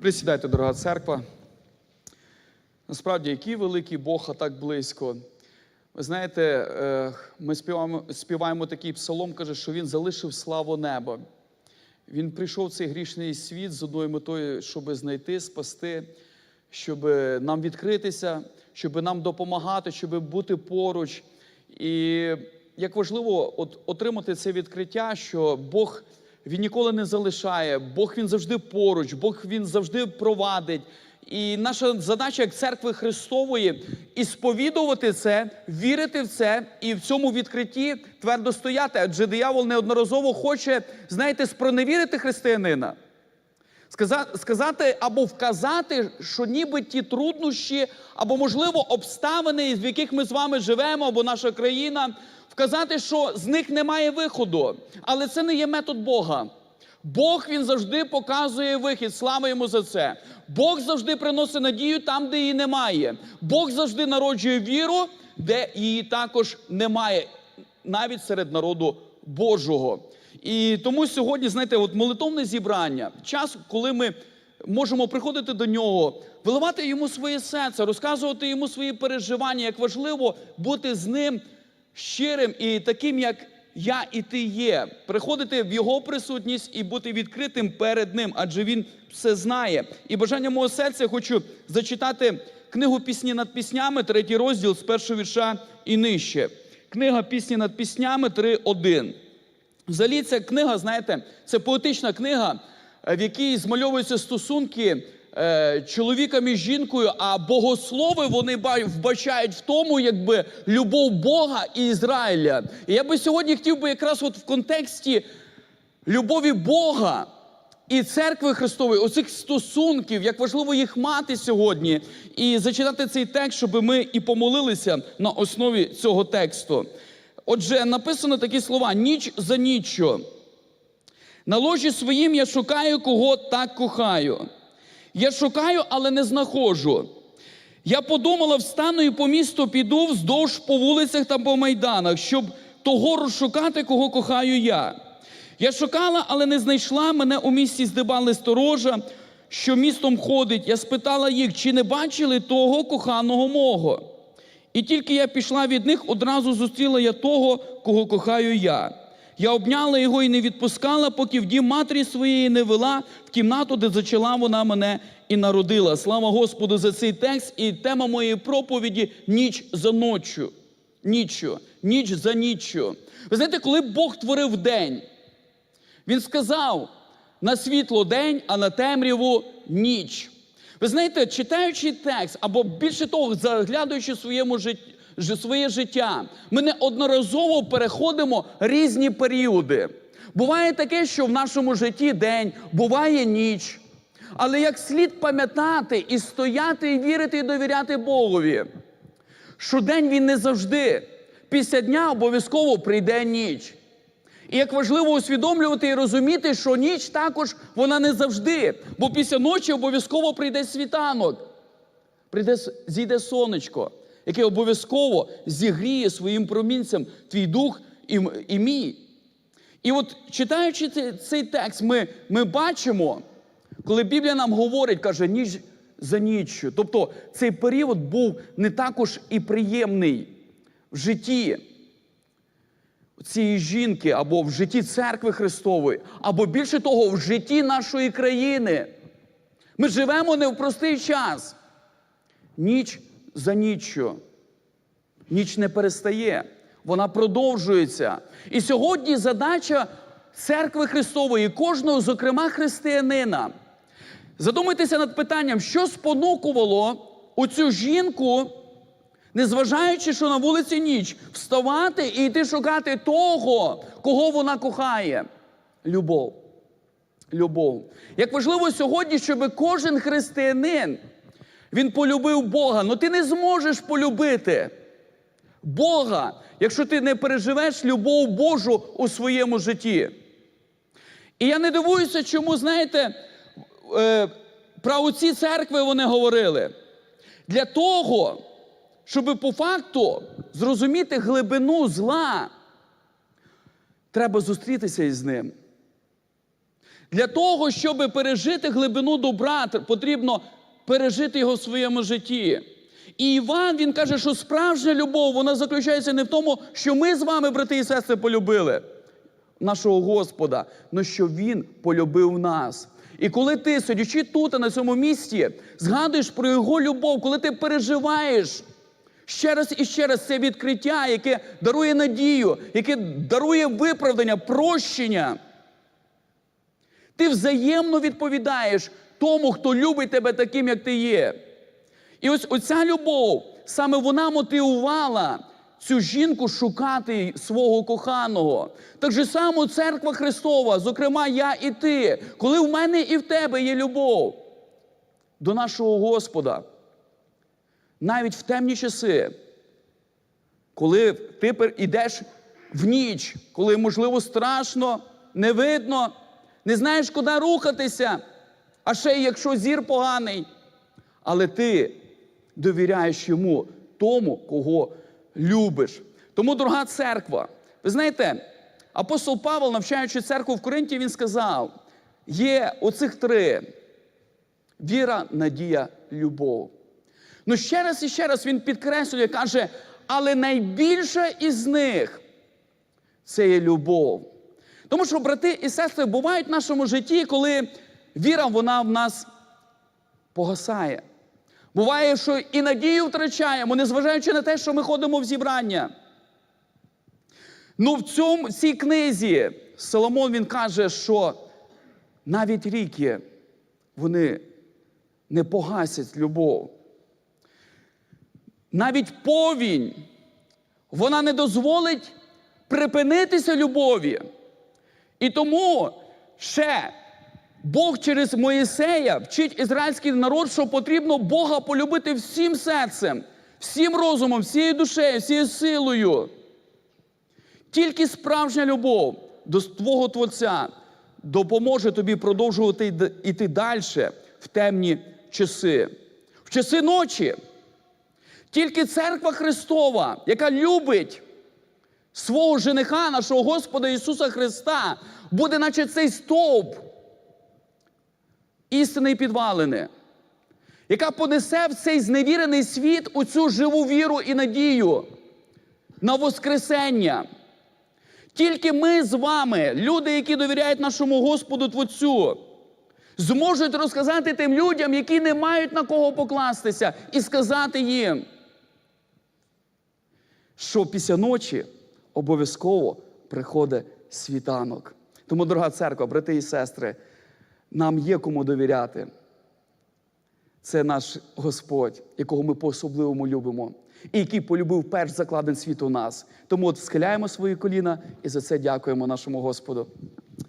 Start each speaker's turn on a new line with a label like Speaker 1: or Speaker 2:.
Speaker 1: Присідайте, дорога церква. Насправді, який великий Бог, а так близько. Ви знаєте, е, ми співаємо, співаємо такий псалом, каже, що він залишив славу неба. Він прийшов в цей грішний світ з одною метою, щоб знайти, спасти, щоб нам відкритися, щоб нам допомагати, щоб бути поруч. І як важливо от, отримати це відкриття, що Бог він ніколи не залишає, Бог він завжди поруч, Бог він завжди провадить. І наша задача як церкви Христової і сповідувати це, вірити в це і в цьому відкритті твердо стояти. Адже диявол неодноразово хоче, знаєте, спроневірити християнина. Сказати, або вказати, що ніби ті труднощі, або, можливо, обставини, в яких ми з вами живемо, або наша країна, вказати, що з них немає виходу. Але це не є метод Бога. Бог він завжди показує вихід. Слава йому за це. Бог завжди приносить надію там, де її немає. Бог завжди народжує віру, де її також немає, навіть серед народу Божого. І тому сьогодні, знаєте, от молитовне зібрання, час, коли ми можемо приходити до нього, виливати йому своє серце, розказувати йому свої переживання, як важливо бути з ним щирим і таким, як я і ти є, приходити в його присутність і бути відкритим перед ним, адже він все знає. І бажання мого серця хочу зачитати книгу Пісні над піснями, третій розділ з першого вірша і нижче. Книга Пісні над піснями 3.1. Взагалі, ця книга, знаєте, це поетична книга, в якій змальовуються стосунки е, чоловіка між жінкою, а богослови вони вбачають в тому, якби любов Бога і Ізраїля. І я би сьогодні хотів би якраз от в контексті любові Бога і церкви Христової, оцих стосунків, як важливо їх мати сьогодні, і зачитати цей текст, щоб ми і помолилися на основі цього тексту. Отже, написано такі слова: ніч за ніччю. На ложі своїм я шукаю, кого так кохаю. Я шукаю, але не знаходжу. Я подумала, встану і по місту піду вздовж по вулицях та по майданах, щоб того розшукати, кого кохаю я. Я шукала, але не знайшла мене у місті здибали сторожа, що містом ходить. Я спитала їх, чи не бачили того коханого мого. І тільки я пішла від них, одразу зустріла я того, кого кохаю я. Я обняла його і не відпускала, поки в дім матері своєї не вела в кімнату, де зачала вона мене і народила. Слава Господу за цей текст. І тема моєї проповіді ніч за ноччю. Ніччю, ніч за ніччю. Ви знаєте, коли Бог творив день, він сказав на світло день, а на темряву ніч. Ви знаєте, читаючи текст, або більше того, заглядуючи в своєму житті, своє життя, ми неодноразово переходимо різні періоди. Буває таке, що в нашому житті день, буває ніч. Але як слід пам'ятати і стояти, і вірити, і довіряти Богові, що день він не завжди. Після дня обов'язково прийде ніч. І як важливо усвідомлювати і розуміти, що ніч також вона не завжди, бо після ночі обов'язково прийде світанок, прийде, зійде сонечко, яке обов'язково зігріє своїм промінцем твій дух і, і мій. І от читаючи цей, цей текст, ми, ми бачимо, коли Біблія нам говорить, каже, ніч за ніччю. Тобто цей період був не також і приємний в житті цієї жінки, або в житті церкви Христової, або більше того, в житті нашої країни. Ми живемо не в простий час. Ніч за ніччю. Ніч не перестає, вона продовжується. І сьогодні задача церкви Христової, кожного, зокрема християнина, задумайтеся над питанням, що спонукувало у цю жінку, незважаючи, що на вулиці ніч, вставати і йти шукати того, кого вона кохає. Любов. Любов. Як важливо сьогодні, щоб кожен християнин він полюбив Бога. Ну ти не зможеш полюбити Бога, якщо ти не переживеш любов Божу у своєму житті. І я не дивуюся, чому, знаєте, е, праотці церкви вони говорили. Для того, щоб по факту зрозуміти глибину зла, треба зустрітися із ним. Для того, щоб пережити глибину добра, потрібно пережити його в своєму житті. І Іван він каже, що справжня любов вона заключається не в тому, що ми з вами, брати і сестри, полюбили нашого Господа, але що Він полюбив нас. І коли ти, сидячи тут, на цьому місці, згадуєш про його любов, коли ти переживаєш ще раз і ще раз це відкриття, яке дарує надію, яке дарує виправдання, прощення. Ти взаємно відповідаєш тому, хто любить тебе таким, як ти є. І ось оця любов, саме вона мотивувала цю жінку шукати свого коханого. Так же само церква Христова, зокрема, я і ти, коли в мене і в тебе є любов до нашого Господа, навіть в темні часи, коли ти йдеш в ніч, коли, можливо, страшно, не видно, не знаєш, куди рухатися, а ще й якщо зір поганий, але ти довіряєш йому, тому, кого любиш. Тому, дорога церква, ви знаєте, апостол Павел, навчаючи церкву в Коринті, він сказав: є оцих три: віра, надія, любов. Ну ще раз і ще раз він підкреслює, каже, але найбільша із них це є любов. Тому що, брати і сестри, бувають в нашому житті, коли віра вона в нас погасає. Буває, що і надію втрачаємо, незважаючи на те, що ми ходимо в зібрання. Ну, в цьому, в цій книзі Соломон він каже, що навіть ріки вони не погасять любов. Навіть повінь, вона не дозволить припинитися любові. І тому ще Бог через Моїсея вчить ізраїльський народ, що потрібно Бога полюбити всім серцем, всім розумом, всією душею, всією силою. Тільки справжня любов до твого Творця допоможе тобі продовжувати йти далі в темні часи, в часи ночі. Тільки церква Христова, яка любить свого жениха, нашого Господа Ісуса Христа, буде, наче цей стовп істини і підвалини, яка понесе в цей зневірений світ у цю живу віру і надію на Воскресення. Тільки ми з вами, люди, які довіряють нашому Господу Творцю, зможуть розказати тим людям, які не мають на кого покластися, і сказати їм, що після ночі обов'язково приходить світанок. Тому, дорога церква, брати і сестри, нам є кому довіряти. Це наш Господь, якого ми по-особливому любимо, і який полюбив перш закладен світ у нас. Тому от схиляємо свої коліна і за це дякуємо нашому Господу.